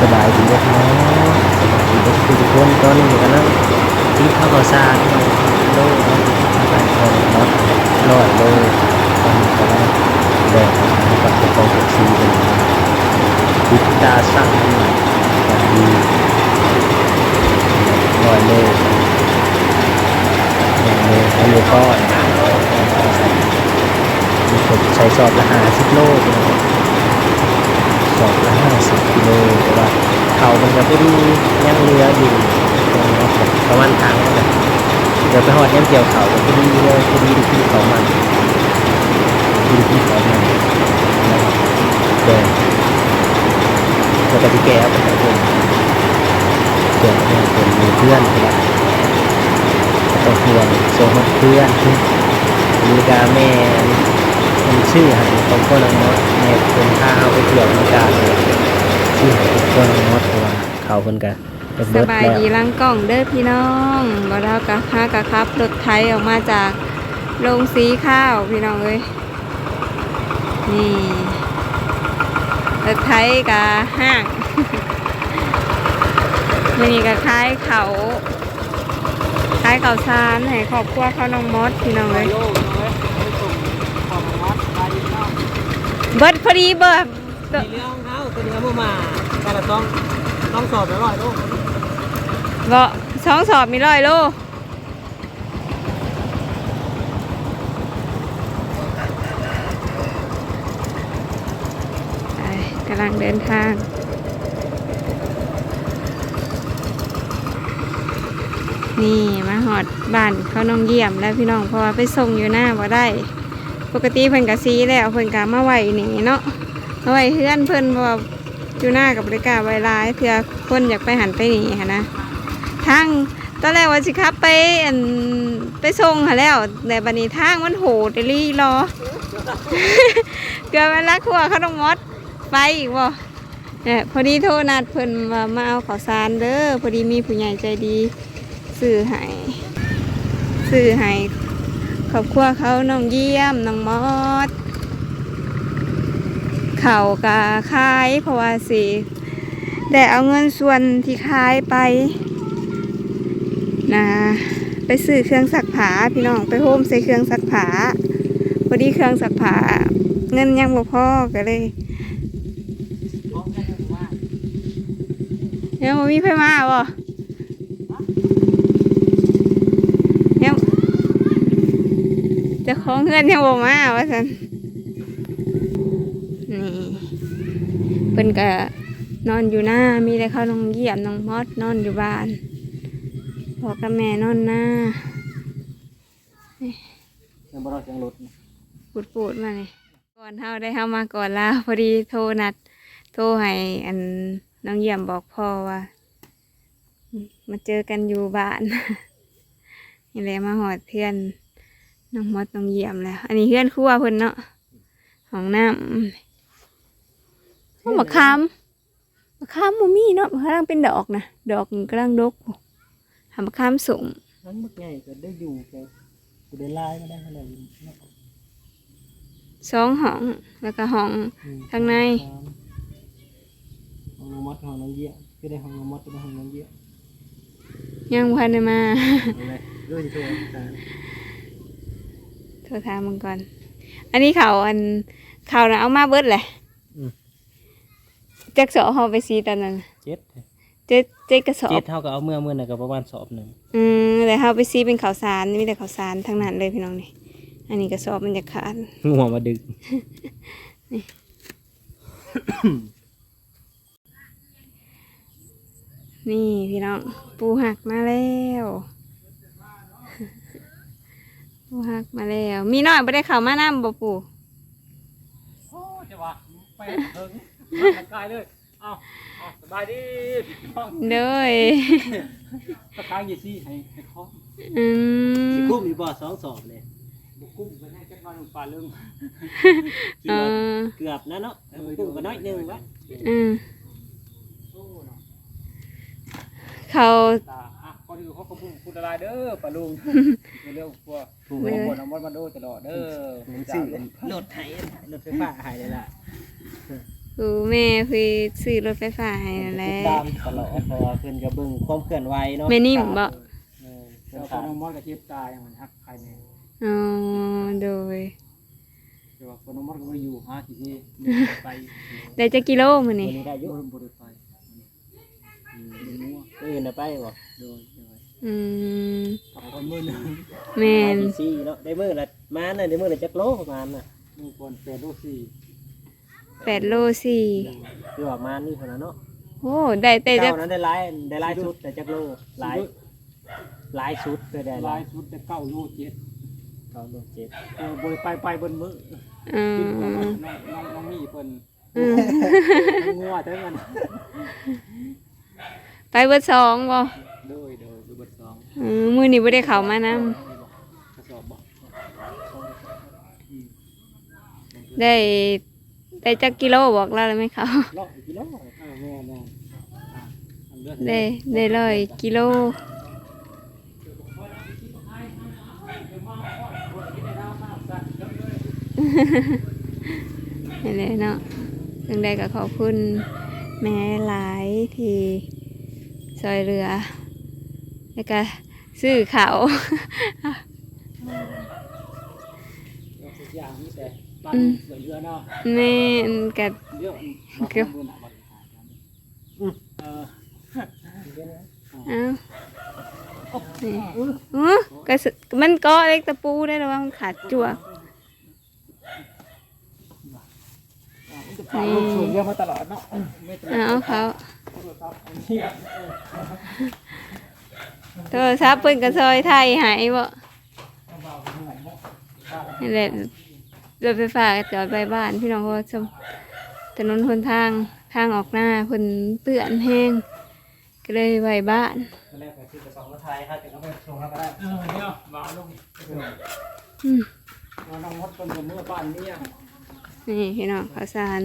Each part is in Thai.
สบายดีเด้อพี่น้องสบายดีเด้อทุกคนตอนนี้อยู่กันแล้วตีข้าวข้าวสารโลเนะไปพอเนาะร้อยโลตอนนี้ก็ได้แบ่งกับกระป๋องเป๊ปซี่เป็นพิซซ่าสั่งแบบดีร้อยโลร้อยโลอันนี้ก็มีคนใช้สอบละหาสิบโล น้องสองละห้าสิบกิโลแต่ว่าเขามันจะพอดียังเรืออยู่ตรงนี้ครับประมาณทางนั้นแหละเดี๋ยวไปหอดยังเกี่ยวเขาพอดีเลยพอดีที่เขามันดีที่เขามันนะครับเดี๋ยวเราก็จะแก้เอาไปให้คนเดี๋ยวให้คนมีเพื่อนครับต้องห่วงโซนเพื่อนมีกาแม่ เป็นชื่อให้ของคนละมดในเป็นข้าวไปเกี่ยวกับการเลยชื่อห้ทุกคนละมดเพราะว่าเขาเพิ่นกันสบายดีลังกล่องเด้อพี่น้องบ่ดาวกะพากะครับรถไถออกมาจากโรงสีข้าวพี่น้องเอ้ยนี่รถไถกะห้างมันนี่กะคล้ายเขาคล้ายเขาซานให้ครอบครัวเขาน้องมดพี่น้องเอ้ย เบิดพอดีเบิดมีเรื่องเขาตัวนี้เขามาแต่ละต้องต้องสอบแล้วร้อยลูกบ่สองสอบมีร้อยโลไปกำลังเดินทางนี่มาหอดบ้านเขาน้องเยี่ยมแล้วพี่น้องเพราะว่าไปส่งอยู่หน้าบ่ได้ ปกติเพิ่นกะซีแล้วเพิ่นกะมาไหวนี่เนาะมาไหวเพื่อนเพิ่นเพราะว่าอยู่หน้ากับบริการไวหลายเพื่อคนอยากไปหันไปนี่หันนะทางตอนแรกว่าสิครับไปอันไปส่งหาแล้วแต่บัดนี้ทางมันโหดอีหลีรอเกิดเวลาครัวเขาต้องมดไปอีกบ่เนี่ยพอดีโทรนัดเพิ่นว่ามาเอาข้าวสารเด้อพอดีมีผู้ใหญ่ใจดีซื้อให้ซื้อให้ ครอบครัวเขาน้องเยี่ยมน้องมอดเขากะขายเพราะว่าสิได้เอาเงินส่วนที่ขายไปนะไปซื้อเครื่องซักผ้าพี่น้องไปโฮมใส่เครื่องซักผ้าพอดีเครื่องซักผ้าเงินยังบ่พอก็เลยของแค่นี้ว่ายังบ่มีไผมาบ่ยังเจะของเงินยังบ่มาว่าซั่นนี่เพิ่นก็นอนอยู่หน้ามีแต่เขาน้องเยี่ยมน้องมอดนอนอยู่บ้านพ่อกับแม่นอนหน้ายังบ่รอดยังหลุดปูดปูดๆมาเลยก่อนเฮาได้เฮามาก่อนแล้วพอดีโทรนัด โทรให้อันน้องเยี่ยมบอกพ่อว่าอืมมาเจอกันอยู่บ้านนี่แหละมาหอดเพื่อน น้องมดน้องเยี่ยมแล้ว อันนี้เพื่อนครัวเพิ่นเนาะของน้ำห้องมะขามมะขามบ่มีเนาะมันกำลังเป็นดอกนะดอกกำลังดกอยู่หามะขามสูงนั้นมึกใหญ่ก็ได้อยู่แกกูได้ไล่มาได้ขนาดนี้สองห้องแล้วก็ห้องข้างในห้องน้องมดห้องน้องเยี่ยก็ได้ห้องน้องมดก็ได้ห้องน้องเยี่ยยังพันได้มาเอาเลยเรื่องที่ตัว โทรถามมึงก่อน อันนี้เขาอันเขานะเอามาเบิดแหละจักสอเฮาไปซีตอนนั้นเจ็ดเจ็ดเจ็ดกระสอเจ็บ ดเท่ากับเอาเมื่อเมื่อน่ะก็ประมาณสอบหนึ่งอืมแต่เฮาไปซีเป็นข้าวสารมีแต่ข้าวสารทั้งนั้นเลยพี่น้องนี่ อันนี้กระสอบมันจะขาด หัวมาดึกนี่พี่น้อง ปูหักมาแล้ว ปูหักมาแล้ว มีน้อยบ่ได้เข้ามานํบ่ปูโอ้จะว่าไปถึงกายเลยเอาเอาสบายดีห้องเด้ยสกายยี่ซี่ให้ให้คล้องอืมสิกุ้มอยู่บ่สองสอบเลยบุกุ้มไปให้แค่วันปลาเรื่องเออเกือบนะเนาะบุกุ้มก็น้อยหนึงวะอืมโอ้เนาะเขา ตาอะ ก่อนอื่นเขาขอบคุณคุณอะไรเด้อปลาลุงเรื่องพวกถูกขบวนเอามดมาดูตลอดเด้อผมซื้อรถไถรถไฟฟ้าหายเลยล่ะคือแม่คือซื้อรถไฟฟ้าให้นั่นแหติละดตามตลอดเพราะว่าเพิ่นก็เบิ่งความเคลื่อนไหวเนาะแม่นิ่มบ่เออเจ้าเพิ่นพถามนมมอดกับเจ็บตายมันฮักใครเนี่ยอ๋อโดย แต่ว่าพนมมอดก็ไม่ได้อยู่หาที่ที่ไปได้จักกิโลมื้อวันนี้นี้ได้อยุบ่ได้บ่ได้ไป อืมมั่วอื่นน่ะไปบ่โดยโดยอืมขับคนมือหนึงแม่นมาสี่เนาะได้มื้อละมาน่ะได้มื้อละจักโลประมาณน่ะมือคนแปดลูกสี่8โลสี่คือว่ามานี่เท่านั้นเนาะโอ้ได้แต่จักเจ้านั้นได้หลายได้หลายชุดแต่จักโลหลายหลายชุดก็ได้หลาลายยชุดจะเก้าลูกเจ็ดเขาโลเจ็ดเออบ่ได้ไปไปเบนมืออืขึ้นของน้องมน้องน้องมีเพิ่นอืมงัวเท่านั้น ไปเบิดสองบ่โดยโดยดูเบทสองอืมมื้อนี้บ่ได้เข้ามานํนี่บอกกระสอบบอกอืมได้ได้จักกิโลบอกเราเลยไหมเขาร้อยกิโลเออแม่แม่อะอันเลือดได้ได้ร้อยกิโลนี่นแหละเนาะถึงได้ก็ขอบคุณแม่หลายที่ ซอยเรือแล้วก็ซื้อเขาวทุกอย่างมีแต่ปั้นอืมเหลือเรือเนาะแม่นกับเยอะมาข้างบนอะบัดนี้เออเอ้านี่อื้อก็สมันก็เล็กตะปูได้แล้วว่ามันขาดจั่ว มันจะผ่านลูกสูงเยอะมาตลอดเนาะไม่ตลอดเอาเขาครับอันนี้อะโทรศัพท์เพิ่นก็ซอยไทยหายบ่นี่แหละรถไฟฟ้าก็จอดไปบ้านพี่น้องเพราะว่าสมถนนหนทางทางออกหน้าเพิ่นเปื้อนแห้งก็เลยไว้บ้านตอนแรกก็ซื้อกระสอบมาไทยครับแต่ก็ไปส่งแล้วก็ได้เออเนี่ยบ่าวลงอืมมาน้องมดเป็นเมื่อบ้านเมีย นี่พี่น้องข้าวสาร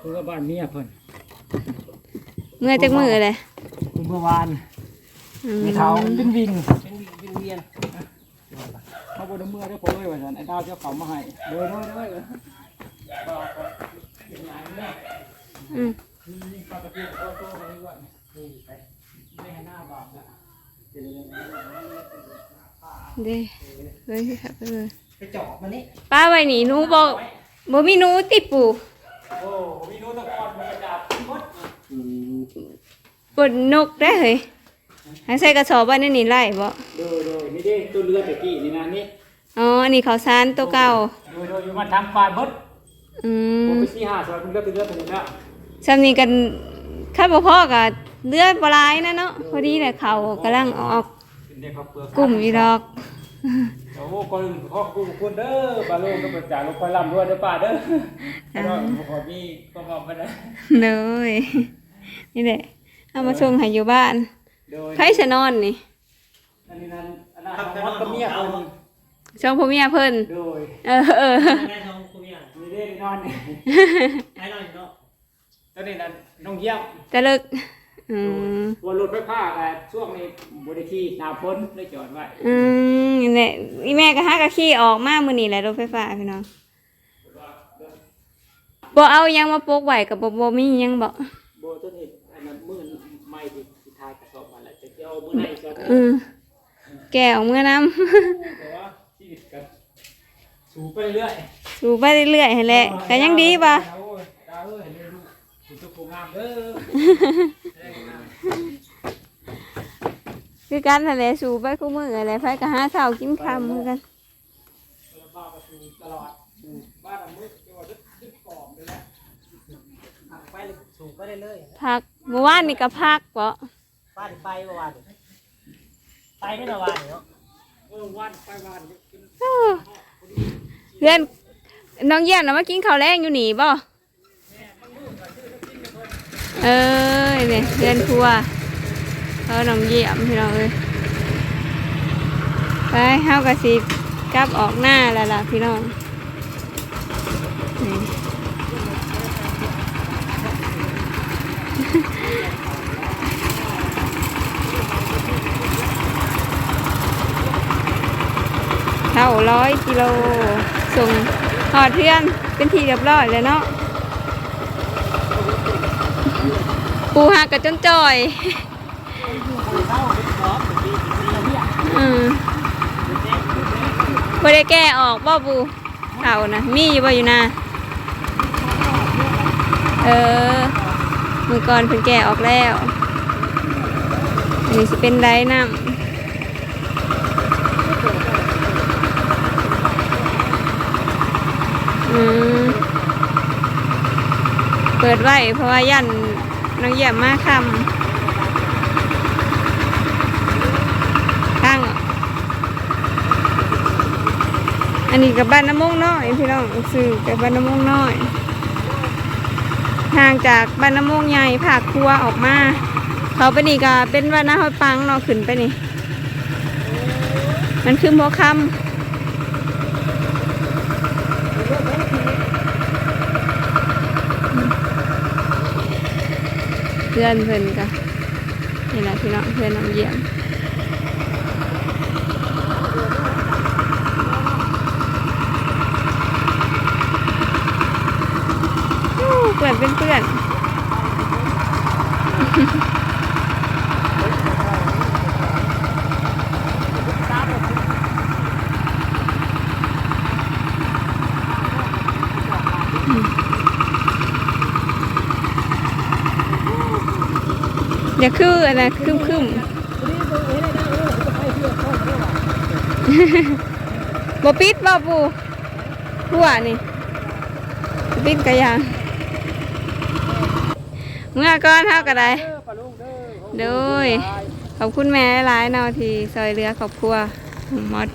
คือว่าบ้านเมียเพิ่นเมื่อจักมือเลยคือเมื่อวานอืมีเท้าวิ่งวิ่งเป็นวินเวียนเขาบนเมื่อได้ผมเลยว่าฉันไอ้ดาวเจ้าเขามาให้โดยโดยโดยอืมปกติโตโตมาดีกว่านี่ไปไม่ให้หน้าบาปละเด้เฮ้ยครับเออไปเจาะมานี่ป้าไว้นี่หนูบ่ บ่มีหนูติดปูโอ้มีนู้ตะกอนมันกระดาษมดอืมปนนกได้เฮ้ยให้ใส่กระสอบไว้ในนี่ไล่บ่โดยโดยนี่เด้ตัวเรือตะกี้นี่นะนี่อ๋ออันนี้ข้าวสารตัวเก่าโดยโดยอยู่มาทำปลายมดอืผมมไปสี่ห้าสอยมันเลือดเป็นเลือดเป็นเลือดสำนี้กันข้าบ่พ่อกับเลือดบ่หลายนะเนาะพอดีแหละเขากำลังออกเป็นเด็กเขาเปลือกกลุ่มอีดอก โอ้คนพ่อกูคนเด้อบาลูกก็เป็นจ่าลงไปลำด้วยเด้อป้าเด้อแล้วก็ขอมีก็บอกไปนะเลยนี่แหละเอามาส่งให้อยู่บ้านโดยไผสินอนนี่อันนี้นั้นอันนั้นของวัดกับเมียเพิ่นช่องพ่อเมียเพิ่นโดยเออเออแม่ท้องคุณยังมีเด้นอนนี่ไอ้น้อยเนาะตอนนี้นั้นน้องเยี่ยมตะลึก อืมวันรถไฟฟ้าแต่ช่วงนี้บริที่หนาพ้นได้จอดไว้อืมเนี่แหละอีแม่ก็หากกะขี้ออกมามื้อนี้แหละรถไฟฟ้าพี่น้องบ่เอายังมาปกไว้กับบ่บ่มีหยังบ่โบต้นนี้อันนั้นมือไม่ที่ที่ทายกระสอบมาแล้วจะเอามือไหนจะอืมแก่ออกเมื่อน้แต่ว่าชีวิตกันสูบไปเรื่อยำสูบไปเรื่อยๆให้แหละก็ยังดีป่ะโอ้ยตาเอ้ยเลย งามเด้อคือกันนั่นแหละสูบไปคู่มืออะไรไฟก็หาเช้ากินค่ำคือกันบ้านก็สูบตลอดบ้านมืดจังหวัดดึกกล่อมเลยนะหักไปเลยสูบไปเรื่อยพักเมื่อวานนี่ก็พักบ่ๆป้าไปเมื่อวานไปไม่ละวานเนาะเออวันไปวันกินเออเพื่อนน้องเยี่ยมน่ะมากินข้าวแรงอยู่นี่บ่ เอ้ยเนี่ยเพื่อนครัวเขาน้องเยี่ยมพี่น้องเอ้ยไปเฮากระสิกลับออกหน้าแล้วล่ะพี่น้องเท่าร้อยกิโลส่งหอดเทือนเป็นทีเรียบร้อยเลยเนาะ ปูหักกับจนจ่อยอืมบ่ได้แก้ออกบ่ปูเอานะมีอยู่บ่อยู่นะเออมือก่อนเพิ่นแก้ออกแล้วนนี้สิเป็นไดน้ำอืมเปิดไว้เพราะว่ายัน น้องเยี่ยมมากคำข้างอันนี้กับบ้านน้ำมงน้อยพี่น้องสื่อกับบ้านน้ำมงน้อยห่างจากบ้านน้ำมงใหญ่ผากครัวออกมา เขาไปนี่ก็เป็นบ้านน้าห้อยปังเนาะขึ้นไปนี่ มันคือโมคำ เพื่อนเพื่อนก็นี่แหละพี่น้องเพื่อนน้องเยี่ยมเพื่อนเป็นเพื่อน เดี๋ยวคืออะไรคึมคึมบ่ปิดบ่ปูหัวนี่บ่ปิดกะยังเมื่อก่อนเท่ากันได้ปลาลุงเด้อโดยขอบคุณแม่หลายๆเนาะที่ซอยเรือครอบครัวหมด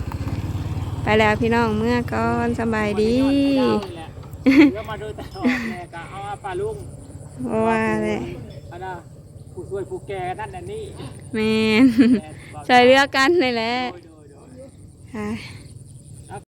ไปแล้วพี่น้องเมื่อก่อนสำบายดีเรือมาโดยตลอดแม่ก็เอาปลาลุงเพราะว่าเลยอันน่ะ ผู้ช่วยผู้แก่นั่นน่ะนี่แมนซอยเรือกันนี่แหละโดยโดยโดย ค่ะ